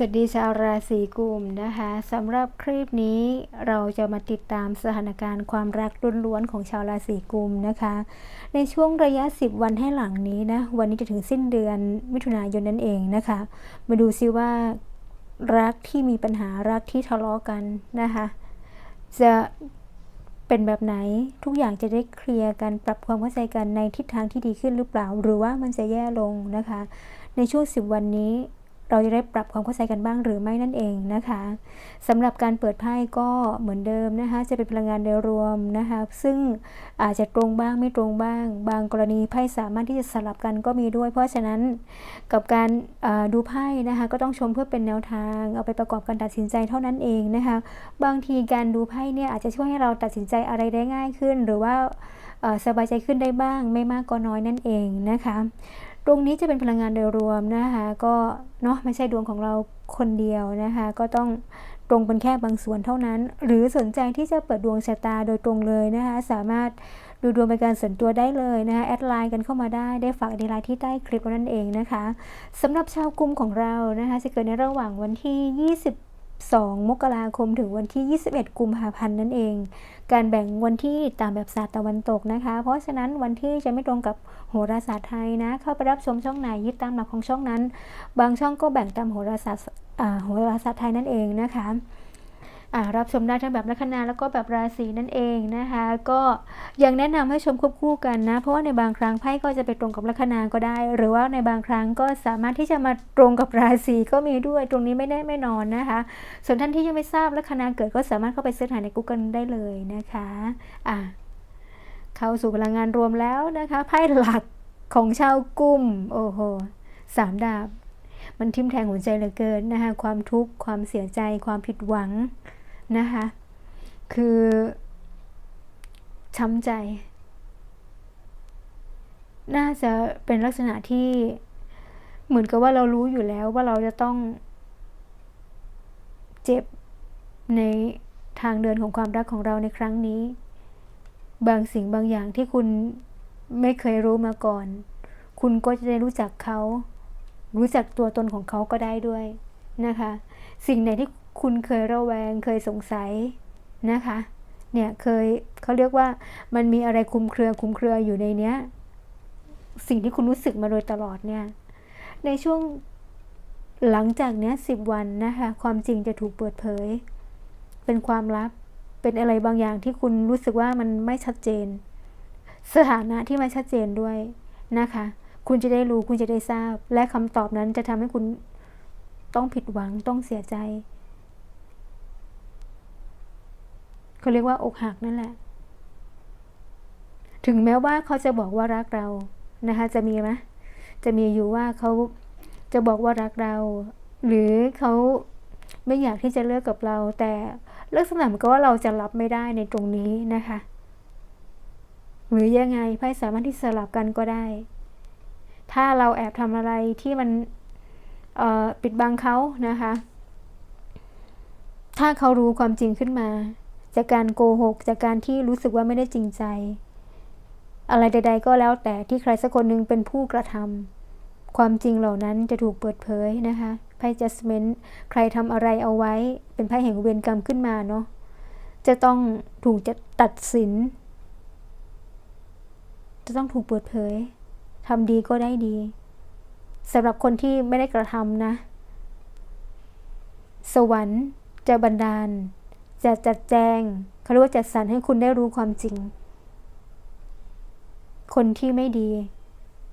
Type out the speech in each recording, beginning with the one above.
สวัสดีชาวราศีกุมนะคะสำหรับคลิปนี้เราจะมาติดตามสถานการณ์ความรักล้วนๆของชาวราศีกุมนะคะ ในช่วงระยะ 10 วันให้หลังนี้นะวันนี้จะถึงสิ้นเดือนมิถุนายนนั่นเองนะคะ มาดูซิว่ารักที่มีปัญหารักที่ทะเลาะกันนะคะจะเป็นแบบไหนทุกอย่างจะได้เคลียร์กันปรับความเข้าใจกันในทิศทางที่ดีขึ้นหรือเปล่า หรือว่ามันจะแย่ลงนะคะ ในช่วง 10 วันนี้ เราจะได้ปรับความเข้าใจกันบ้างหรือไม่นั่นเองนะคะสำหรับการเปิดไพ่ก็เหมือนเดิมนะคะ จะเป็นพลังงานโดยรวมนะคะ ซึ่งอาจจะตรงบ้างไม่ตรงบ้าง บางกรณีไพ่สามารถที่จะสลับกันก็มีด้วย เพราะฉะนั้นกับการดูไพ่นะคะ ก็ต้องชมเพื่อเป็นแนวทาง เอาไปประกอบการตัดสินใจเท่านั้นเองนะคะ บางทีการดูไพ่เนี่ยอาจจะช่วยให้เราตัดสินใจอะไรได้ง่ายขึ้น หรือว่าสบายใจขึ้นได้บ้างไม่มากก็น้อยนั่นเองนะคะ ตรงนี้จะเป็นพลังงานโดยรวมนะคะก็เนาะไม่ใช่ดวงของเราคนเดียวนะคะก็ต้องตรงเป็นแค่บางส่วนเท่านั้น หรือสนใจที่จะเปิดดวงชะตาโดยตรงเลยนะคะสามารถดูดวงเป็นการส่วนตัวได้เลยนะคะแอดไลน์กันเข้ามาได้ได้ฝากในไลน์ที่ใต้คลิปนั่นเองนะคะสำหรับชาวกลุ่มของเรานะคะจะเกิดในระหว่างวันที่ 20 2 มกราคมถึงวันที่ 21 กุมภาพันธ์นั่นเอง การแบ่งวันที่ตามแบบศาสตร์ตะวันตกนะคะ เพราะฉะนั้นวันที่จะไม่ตรงกับโหราศาสตร์ไทยนะ เข้าไปรับชมช่องไหนยึดตามหลักของช่องนั้น บางช่องก็แบ่งตามโหราศาสตร์โหราศาสตร์ไทยนั่นเองนะคะ รับชมได้ทั้งแบบลัคนาแล้วก็แบบราศีนั่นเองนะคะ ก็ยังแนะนำให้ชมควบคู่กันนะ เพราะว่าในบางครั้งไพ่ก็จะไปตรงกับลัคนาก็ได้ หรือว่าในบางครั้งก็สามารถที่จะมาตรงกับราศีก็มีด้วย ตรงนี้ไม่แน่ไม่นอนนะคะ ส่วนท่านที่ยังไม่ทราบลัคนาเกิดก็สามารถเข้าไปเสิร์ชหาใน Google ได้เลยนะคะอะเข้าสู่พลังงานรวมแล้วนะคะไพ่หลักของชาวกุมโอ้โหสามดาบ มันทิ่มแทงหัวใจเหลือเกินนะคะความทุกข์ความเสียใจความผิดหวัง นะคะ คือช้ำใจ น่าจะเป็นลักษณะที่เหมือนกับว่าเรารู้อยู่แล้วว่าเราจะต้อง เจ็บในทางเดินของความรักของเราในครั้งนี้ บางสิ่งบางอย่างที่คุณไม่เคยรู้มาก่อน คุณก็จะได้รู้จักเขา รู้จักตัวตนของเขาก็ได้ด้วยนะคะ สิ่งไหนที่ คุณเคยระแวงเคยสงสัยนะคะ เนี่ยเคยเขาเรียกว่ามันมีอะไรคุมเครือคุมเครืออยู่ในเนี้ย สิ่งที่คุณรู้สึกมาโดยตลอดเนี่ย ในช่วงหลังจากเนี้ยสิบวันนะคะ ความจริงจะถูกเปิดเผย เป็นความลับ เป็นอะไรบางอย่างที่คุณรู้สึกว่ามันไม่ชัดเจน สถานะที่ไม่ชัดเจนด้วยนะคะ คุณจะได้รู้คุณจะได้ทราบ และคำตอบนั้นจะทำให้คุณต้องผิดหวังต้องเสียใจ เขาเรียกว่าอกหักนั่นแหละ ถึงแม้ว่าเขาจะบอกว่ารักเรานะคะ จะมีไหมจะมีอยู่ว่าเขาจะบอกว่ารักเรา หรือเขาไม่อยากที่จะเลิกกับเรา แต่ลักษณะมือนกับว่าเราจะรับไม่ได้ในตรงนี้นะคะ หรือยังไงไพ่สามารถที่สลับกันก็ได้ ถ้าเราแอบทำอะไรที่มันปิดบังเขานะคะ ถ้าเขารู้ความจริงขึ้นมา จากการโกหก จากการที่รู้สึกว่าไม่ได้จริงใจ อะไรใด ๆ ก็แล้วแต่ที่ใครสักคนหนึ่งเป็นผู้กระทำความจริงเหล่านั้นจะถูกเปิดเผยนะคะไพ่ judgment ใครทำอะไรเอาไว้ เป็นไพ่แห่งเวรกรรมขึ้นมาเนาะจะต้องถูกจะตัดสิน จะต้องถูกเปิดเผยทำดีก็ได้ดีสำหรับคนที่ไม่ได้กระทำนะ สวรรค์จะบันดาล จะจัดแจงเขาเรียกว่าจัดสรรให้คุณได้รู้ความจริง คนที่ไม่ดี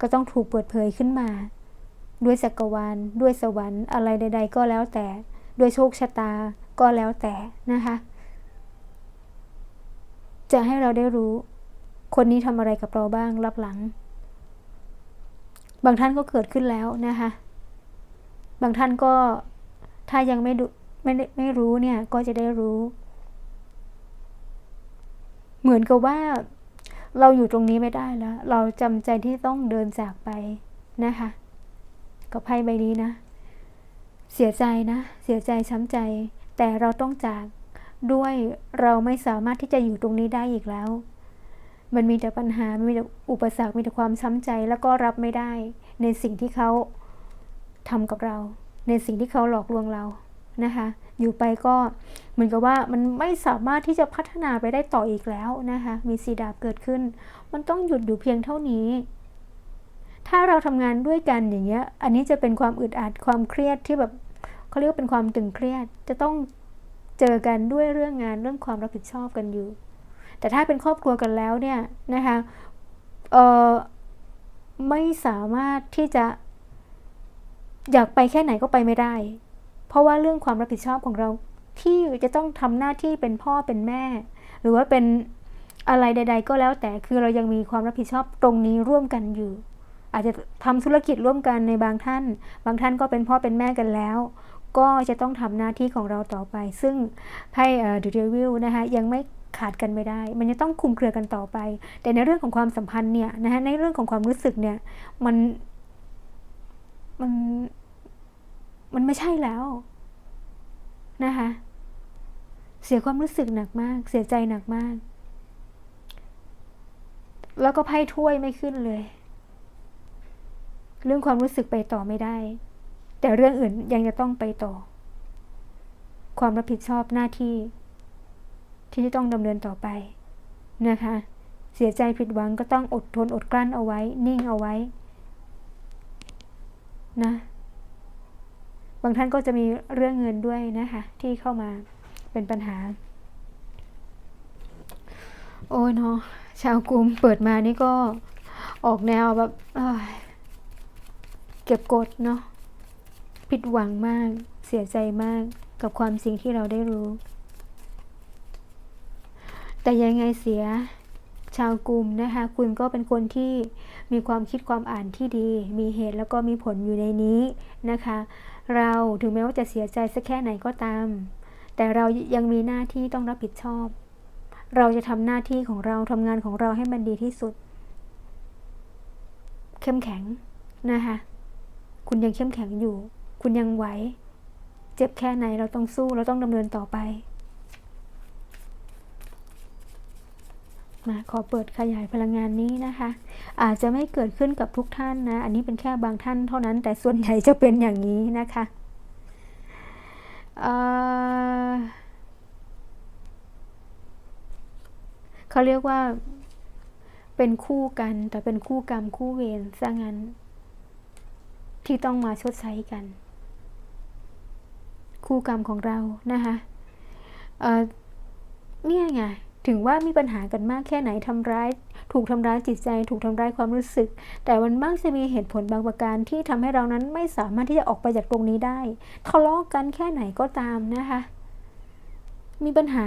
ก็ต้องถูกเปิดเผยขึ้นมา ด้วยจักรวาลด้วยสวรรค์อะไรใด ๆ ก็แล้วแต่ด้วยโชคชะตาก็แล้วแต่นะคะ จะให้เราได้รู้ คนนี้ทำอะไรกับเราบ้างรับหลัง บางท่านก็เกิดขึ้นแล้วนะคะ บางท่านก็ถ้ายังไม่ดูไม่ไม่รู้เนี่ยก็จะได้รู้ เหมือนกับว่าเราอยู่ตรงนี้ไม่ได้แล้ว เราจำใจที่ต้องเดินจากไปนะคะกับไพ่ใบนี้นะ เสียใจนะ เสียใจช้ำใจ แต่เราต้องจากด้วยเราไม่สามารถที่จะอยู่ตรงนี้ได้อีกแล้ว มันมีแต่ปัญหา มีแต่อุปสรรค มีแต่ความช้ำใจแล้วก็รับไม่ได้ ในสิ่งที่เขาทำกับเรา ในสิ่งที่เขาหลอกลวงเรา นะคะ อยู่ไปก็เหมือนกับว่ามันไม่สามารถที่จะพัฒนาไปได้ต่ออีกแล้วนะคะ มีสีดาบเกิดขึ้น มันต้องหยุดอยู่เพียงเท่านี้ ถ้าเราทำงานด้วยกันอย่างเงี้ย อันนี้จะเป็นความอึดอัดความเครียดที่แบบเขาเรียกว่าเป็นความตึงเครียด จะต้องเจอกันด้วยเรื่องงานเรื่องความรับผิดชอบกันอยู่ แต่ถ้าเป็นครอบครัวกันแล้วเนี่ยนะคะเออไม่สามารถที่จะอยากไปแค่ไหนก็ไปไม่ได้ เพราะว่าเรื่องความรับผิดชอบของเราที่จะต้องทำหน้าที่เป็นพ่อเป็นแม่ หรือว่าเป็นอะไรใด ๆ ก็แล้วแต่คือเรายังมีความรับผิดชอบตรงนี้ร่วมกันอยู่ อาจจะทำธุรกิจร่วมกันในบางท่าน บางท่านก็เป็นพ่อเป็นแม่กันแล้ว ก็จะต้องทำหน้าที่ของเราต่อไป ซึ่งไพ่เดอะเดวิลนะคะยังไม่ขาดกันไม่ได้ มันจะต้องคุมเครือกันต่อไป แต่ในเรื่องของความสัมพันธ์เนี่ยนะคะในเรื่องของความรู้สึกเนี่ยมันมัน มันไม่ใช่แล้วนะคะเสียความรู้สึกหนักมาก เสียใจหนักมาก แล้วก็ไพ่ถ้วยไม่ขึ้นเลย เรื่องความรู้สึกไปต่อไม่ได้ แต่เรื่องอื่นยังจะต้องไปต่อ ความรับผิดชอบหน้าที่ ที่จะต้องดำเนินต่อไปนะคะ เสียใจผิดหวังก็ต้องอดทนอดกลั้นเอาไว้ นิ่งเอาไว้ นะ บางท่านก็จะมีเรื่องเงินด้วยนะคะ ที่เข้ามาเป็นปัญหา โอ้ยเนาะชาวกรุมเปิดมานี่ก็ออกแนวแบบเก็บกดเนาะผิดหวังมากเสียใจมากกับความสิ่งที่เราได้รู้ แต่ยังไงเสียชาวกลุ่มนะคะคุณก็เป็นคนที่มีความคิดความอ่านที่ดี มีเหตุแล้วก็มีผลอยู่ในนี้นะคะ เราถึงแม้ว่าจะเสียใจสักแค่ไหนก็ตาม แต่เรายังมีหน้าที่ต้องรับผิดชอบ เราจะทำหน้าที่ของเราทำงานของเราให้มันดีที่สุด เข้มแข็งนะคะคุณยังเข้มแข็งอยู่ คุณยังไหว เจ็บแค่ไหนเราต้องสู้เราต้องดำเนินต่อไป มาขอเปิดขยายพลังงานนี้นะคะ อาจจะไม่เกิดขึ้นกับทุกท่านนะ อันนี้เป็นแค่บางท่านเท่านั้น แต่ส่วนใหญ่จะเป็นอย่างนี้นะคะเขาเรียกว่าเป็นคู่กันแต่เป็นคู่กรรมคู่เวรซะงั้น ที่ต้องมาชดใช้กัน คู่กรรมของเรานะคะเนี่ยไง ถึงว่ามีปัญหากันมากแค่ไหนทำร้าย ถูกทำร้ายจิตใจ ถูกทำร้ายความรู้สึก แต่มันมักจะมีเหตุผลบางประการที่ทำให้เรานั้นไม่สามารถที่จะออกไปจากตรงนี้ได้ทะเลาะกันแค่ไหนก็ตามนะคะ มีปัญหา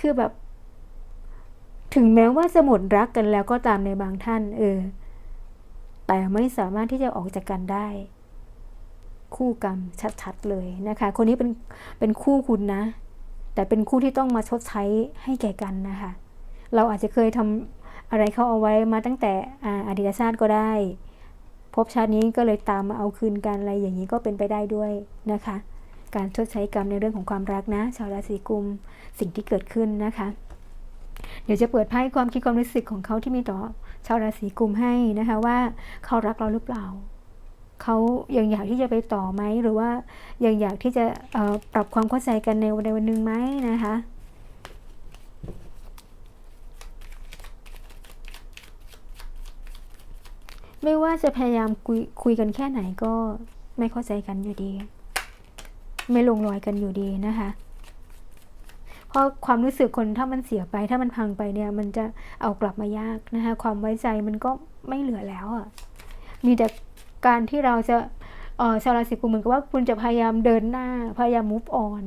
คือแบบ ถึงแม้ว่าจะหมดรักกันแล้วก็ตามในบางท่าน เออ แต่ไม่สามารถที่จะออกจากกันได้ คู่กรรมชัดๆเลยนะคะ คนนี้เป็นเป็นคู่คุณนะ แต่เป็นคู่ที่ต้องมาชดใช้ให้แก่กันนะคะ เราอาจจะเคยทำอะไรเขาเอาไว้มาตั้งแต่อดีตชาติก็ได้ พบชาตินี้ก็เลยตามมาเอาคืนกันอะไรอย่างนี้ก็เป็นไปได้ด้วยนะคะ การชดใช้กรรมในเรื่องของความรักนะ ชาวราศีกุมสิ่งที่เกิดขึ้นนะคะ เดี๋ยวจะเปิดไพ่ความคิดความรู้สึกของเขาที่มีต่อชาวราศีกุมให้นะคะว่าเขารักเราหรือเปล่า เขายังอยากที่จะไปต่อไหมหรือว่ายังอยากที่จะปรับความเข้าใจกันในวันใดวันหนึ่งไหมนะคะไม่ว่าจะพยายามคุยคุยกันแค่ไหนก็ไม่เข้าใจกันอยู่ดี ไม่ลงรอยกันอยู่ดีนะคะเพราะความรู้สึกคนถ้ามันเสียไป ถ้ามันพังไปเนี่ยมันจะเอากลับมายากนะคะความไว้ใจมันก็ไม่เหลือแล้วอะ่ะมีแต่ การที่เราจะชาวราศีกุมเหมือนกับว่าคุณจะพยายามเดินหน้า พยายาม move on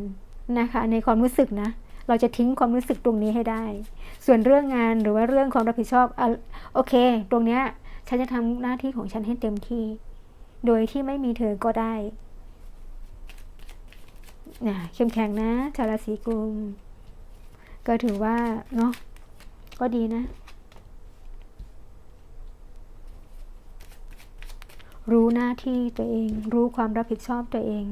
นะคะ ในความรู้สึกนะ เราจะทิ้งความรู้สึกตรงนี้ให้ได้ ส่วนเรื่องงานหรือว่าเรื่องความรับผิดชอบอโอเค ตรงเนี้ยฉันจะทำหน้าที่ของฉันให้เต็มที่ โดยที่ไม่มีเธอก็ได้นะเข้มแข็งนะชาวราศีกุม ก็ถือว่าเนาะก็ดีนะ รู้หน้าที่ตัวเอง รู้ความรับผิดชอบตัวเอง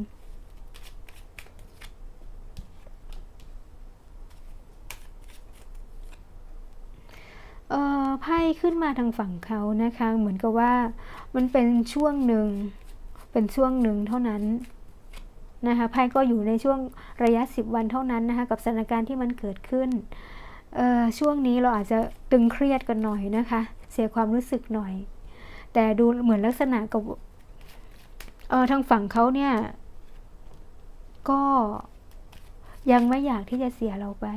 เออไพ่ขึ้นมาทางฝั่งเขานะคะ เหมือนกับว่ามันเป็นช่วงหนึ่ง เป็นช่วงหนึ่งเท่านั้นนะคะไพ่ก็อยู่ในช่วงระยะ 10 วันเท่านั้นนะคะ กับสถานการณ์ที่มันเกิดขึ้น ช่วงนี้เราอาจจะตึงเครียดกันหน่อยนะคะ เสียความรู้สึกหน่อย แต่ดูเหมือนลักษณะกับเออทางฝั่งเขาเนี่ย ก็ยังไม่อยากที่จะเสียเราไป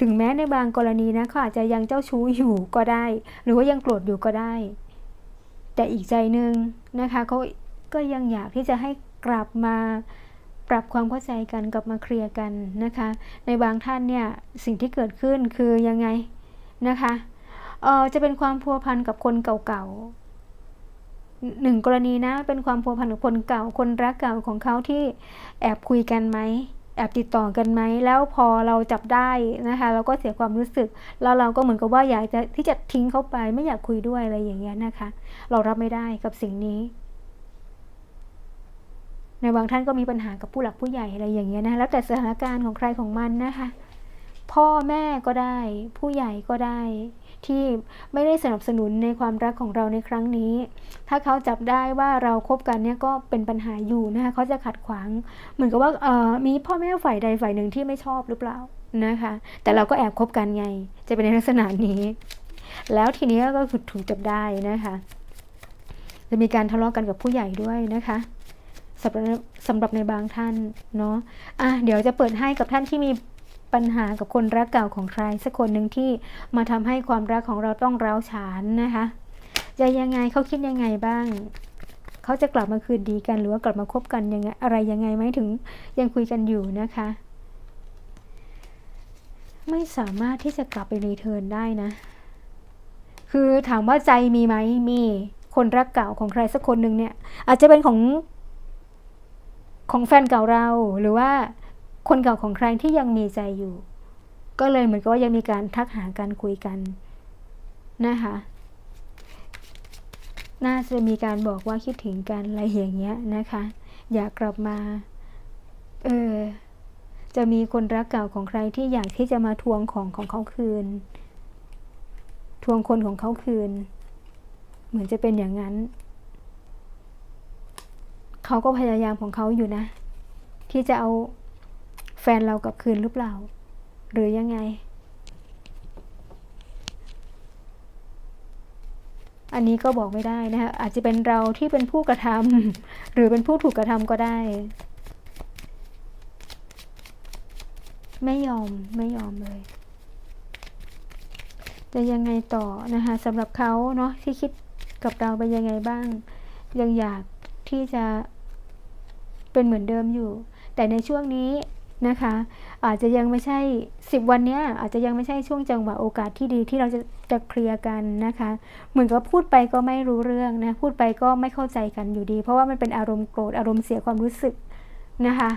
ถึงแม้ในบางกรณีนะเขาอาจจะยังเจ้าชู้อยู่ก็ได้ หรือว่ายังโกรธอยู่ก็ได้ แต่อีกใจหนึ่งนะคะเขาก็ยังอยากที่จะให้กลับมาปรับความเข้าใจกันกลับมาเคลียร์กันนะคะ ในบางท่านเนี่ยสิ่งที่เกิดขึ้นคือยังไงนะคะ เออจะเป็นความพัวพันกับคนเก่าๆหนึ่งกรณีนะ เป็นความพัวพันกับคนเก่า คนรักเก่าของเขาที่แอบคุยกันไหมแอบติดต่อกันไหม แล้วพอเราจับได้นะคะ เราก็เสียความรู้สึก แล้วเราก็เหมือนกับว่าอยากจะที่จะทิ้งเขาไป ไม่อยากคุยด้วยอะไรอย่างเงี้ยนะคะ เรารับไม่ได้กับสิ่งนี้ ในบางท่านก็มีปัญหากับผู้หลักผู้ใหญ่อะไรอย่างเงี้ยนะ แล้วแต่สถานการณ์ของใครของมันนะคะ พ่อแม่ก็ได้ ผู้ใหญ่ก็ได้ ที่ไม่ได้สนับสนุนในความรักของเราในครั้งนี้ ถ้าเขาจับได้ว่าเราคบกันเนี่ยก็เป็นปัญหาอยู่นะคะเขาจะขัดขวาง เหมือนกับว่าเออมีพ่อแม่ฝ่ายใดฝ่ายหนึ่งที่ไม่ชอบหรือเปล่านะคะ แต่เราก็แอบคบกันไง จะเป็นในลักษณะนี้ แล้วทีนี้ก็คือถูกจับได้นะคะ จะมีการทะเลาะกันกับผู้ใหญ่ด้วยนะคะสำหรับสำหรับในบางท่านเนาะอะเดี๋ยวจะเปิดให้กับท่านที่มี ปัญหากับคนรักเก่าของใครสักคนหนึ่งที่มาทำให้ความรักของเราต้องร้าวฉานนะคะ จะยังไงเขาคิดยังไงบ้าง เขาจะกลับมาคืนดีกันหรือว่ากลับมาคบกันยังไงอะไรยังไงไหมถึงยังคุยกันอยู่นะคะ ไม่สามารถที่จะกลับไปรีเทิร์นได้นะ คือถามว่าใจมีไหมมีคนรักเก่าของใครสักคนหนึ่งเนี่ย อาจจะเป็นของของแฟนเก่าเราหรือว่า คนเก่าของใครที่ยังมีใจอยู่ ก็เลยเหมือนกับว่ายังมีการทักหาการคุยกันนะคะน่าจะมีการบอกว่าคิดถึงกันอะไรอย่างเงี้ยนะคะ อยากกลับมา เออ จะมีคนรักเก่าของใครที่อยากที่จะมาทวงของของเขาคืน ทวงคนของเขาคืน เหมือนจะเป็นอย่างนั้น เขาก็พยายามของเขาอยู่นะ ที่จะเอา ฟนเรากลับคืนหรือเปล่า หรือยังไง อันนี้ก็บอกไม่ได้นะคะอาจจะเป็นเราที่เป็นผู้กระทำหรือเป็นผู้ถูกกระทำก็ได้ ไม่ยอมไม่ยอมเลยจะยังไงต่อนะคะสำหรับเขาเนาะที่คิดกับเราเป็นยังไงบ้าง ยังอยากที่จะเป็นเหมือนเดิมอยู่ แต่ในช่วงนี้ นะคะอาจจะยังไม่ใช่สิบวันนี้อาจจะยังไม่ใช่ช่วงจังหวะโอกาสที่ดีที่เราจะจะเคลียร์กันนะคะ เหมือนกับพูดไปก็ไม่รู้เรื่องนะพูดไปก็ไม่เข้าใจกันอยู่ดี เพราะว่ามันเป็นอารมณ์โกรธอารมณ์เสียความรู้สึกนะคะ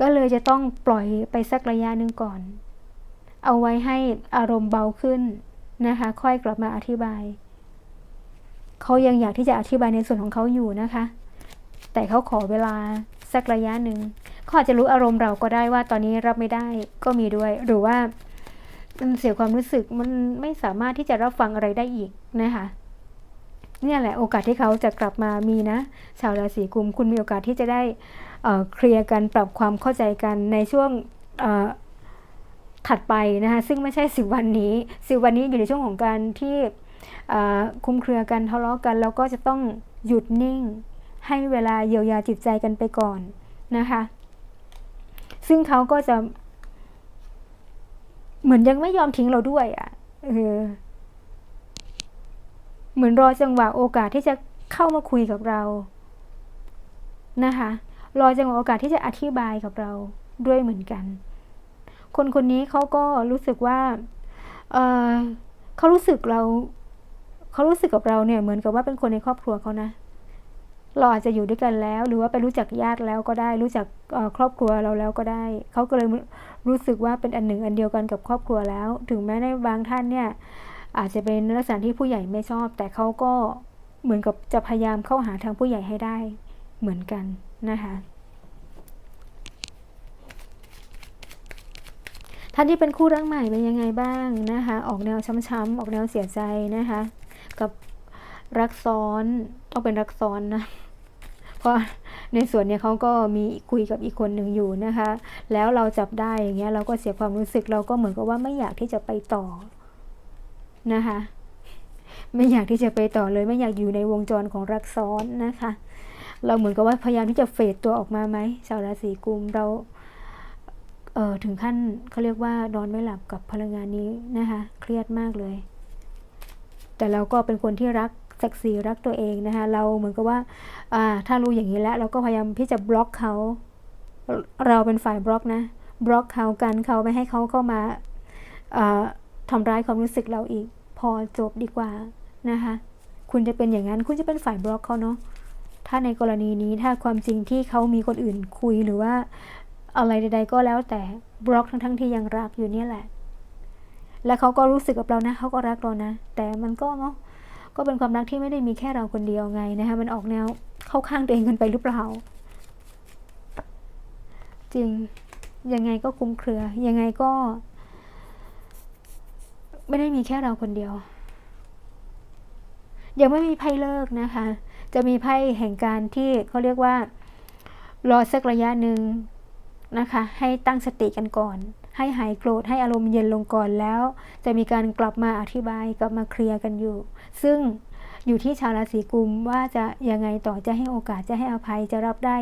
ก็เลยจะต้องปล่อยไปสักระยะหนึ่งก่อน เอาไว้ให้อารมณ์เบาขึ้นนะคะ ค่อยกลับมาอธิบายเขายังอยากที่จะอธิบายในส่วนของเขาอยู่นะคะ แต่เขาขอเวลา สักระยะหนึ่งเขาอาจจะรู้อารมณ์เราก็ได้ว่าตอนนี้รับไม่ได้ก็มีด้วย หรือว่ามันเสียความรู้สึกมันไม่สามารถที่จะรับฟังอะไรได้อีกนะคะเนี่ยแหละโอกาสที่เขาจะกลับมามีนะ ชาวราศีกุมคุณมีโอกาสที่จะได้เคลียร์กันปรับความเข้าใจกันในช่วงถัดไปนะคะซึ่งไม่ใช่สิวันนี้สิวันนี้อยู่ในช่วงของการที่คลุมเครือกันทะเลาะกัน แล้วก็จะต้องหยุดนิ่ง ให้เวลาเยียวยาจิตใจกันไปก่อนนะคะ ซึ่งเขาก็จะ เหมือนยังไม่ยอมทิ้งเราด้วยอะ่ะเออเหมือนรอจังหวะโอกาสที่จะเข้ามาคุยกับเรานะคะ รอจังหวะโอกาสที่จะอธิบายกับเราด้วยเหมือนกัน คนคนนี้เขาก็รู้สึกว่าเออเขารู้สึกเรา เขารู้สึกกับเราเนี่ยเหมือนกับว่าเป็นคนในครอบครัวเขานะ เราอาจจะอยู่ด้วยกันแล้ว หรือว่าไปรู้จักญาติแล้วก็ได้ รู้จักครอบครัวเราแล้วก็ได้ เขาก็เลยรู้สึกว่าเป็นอันหนึ่งอันเดียวกันกับครอบครัวแล้ว ถึงแม้ในบางท่านเนี่ยอาจจะเป็นลักษณะที่ผู้ใหญ่ไม่ชอบ แต่เขาก็เหมือนกับจะพยายามเข้าหาทางผู้ใหญ่ให้ได้เหมือนกันนะคะท่านที่เป็นคู่รักใหม่เป็นยังไงบ้างนะคะ ออกแนวช้ำๆออกแนวเสียใจนะคะ กับรักซ้อนต้องเป็นรักซ้อนนะ เพราะในส่วนเนี้ยเขาก็มีคุยกับอีกคนหนึ่งอยู่นะคะ แล้วเราจับได้อย่างเงี้ยเราก็เสียความรู้สึกเราก็เหมือนกับว่าไม่อยากที่จะไปต่อนะคะ ไม่อยากที่จะไปต่อเลย ไม่อยากอยู่ในวงจรของรักซ้อนนะคะ เราเหมือนกับว่าพยายามที่จะเฟดตัวออกมาไหมชาวราศีกุมเราเออถึงขั้นเขาเรียกว่านอนไม่หลับกับพลังงานนี้นะคะ เครียดมากเลย แต่เราก็เป็นคนที่รัก ศักดิ์ศรีรักตัวเองนะคะเราเหมือนกับว่าอ่าถ้ารู้อย่างนี้แล้ว เราก็พยายามที่จะบล็อกเขา เราเป็นฝ่ายบล็อกนะ บล็อกเขากันเขาไม่ให้เขาเข้ามาทำร้ายความรู้สึกเราอีก พอจบดีกว่านะคะคุณจะเป็นอย่างนั้นคุณจะเป็นฝ่ายบล็อกเขาเนาะถ้าในกรณีนี้ถ้าความจริงที่เขามีคนอื่นคุยหรือว่าอะไรใด ๆ ก็แล้วแต่บล็อกทั้งๆที่ยังรักอยู่เนี่ยแหละ และเขาก็รู้สึกกับเรานะเขาก็รักเรานะ แต่มันก็เนาะ ก็เป็นความรักที่ไม่ได้มีแค่เราคนเดียวไงนะคะมันออกแนวเข้าข้างตัวเองกันไปหรือเปล่า จริงยังไงก็คลุมเครือ ยังไงก็ ไม่ได้มีแค่เราคนเดียว ยังไม่มีไพ่เลิกนะคะ จะมีไพ่แห่งการที่เขาเรียกว่า รอสักระยะหนึ่งนะคะ ให้ตั้งสติกันก่อน ให้หายโกรธให้อารมณ์เย็นลงก่อนแล้ว จะมีการกลับมาอธิบายกลับมาเคลียร์กันอยู่ ซึ่งอยู่ที่ชาวราศีกุมว่าจะยังไงต่อจะให้โอกาสจะให้อภัยจะรับได้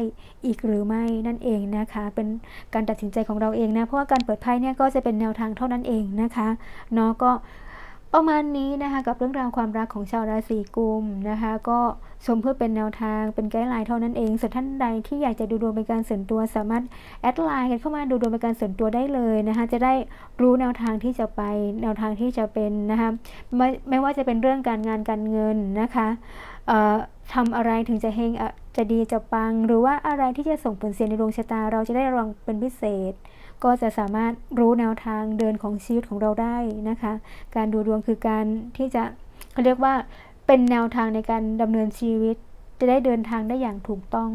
อีกหรือไม่นั่นเองนะคะ เป็นการตัดสินใจของเราเองนะเพราะว่าการเปิดไพ่เนี่ยก็จะเป็นแนวทางเท่านั้นเองนะคะเนาะก็ ประมาณนี้นะคะกับเรื่องราวความรักของชาวราศีกุมนะคะก็ชมเพื่อเป็นแนวทางเป็นไกด์ไลน์เท่านั้นเองส่วนท่านใดที่อยากจะดูดวงเป็นการส่วนตัว สามารถแอดไลน์กันเข้ามาดูดวงเป็นการส่วนตัวได้เลยนะคะจะได้รู้แนวทางที่จะไปแนวทางที่จะเป็นนะคะไม่ไม่ว่าจะเป็นเรื่องการงานการเงินนะคะเอ่อทำอะไรถึงจะเฮงจะดีจะปัง หรือว่าอะไรที่จะส่งผลเสียในดวงชะตา เราจะได้ระวังเป็นพิเศษ ก็จะสามารถรู้แนวทางเดินของชีวิตของเราได้นะคะ การดูดวงคือการที่จะเขาเรียกว่าเป็นแนวทางในการดำเนินชีวิต จะได้เดินทางได้อย่างถูกต้อง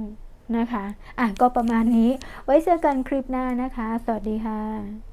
นะคะ อะก็ประมาณนี้ ไว้เจอกันคลิปหน้านะคะ สวัสดีค่ะ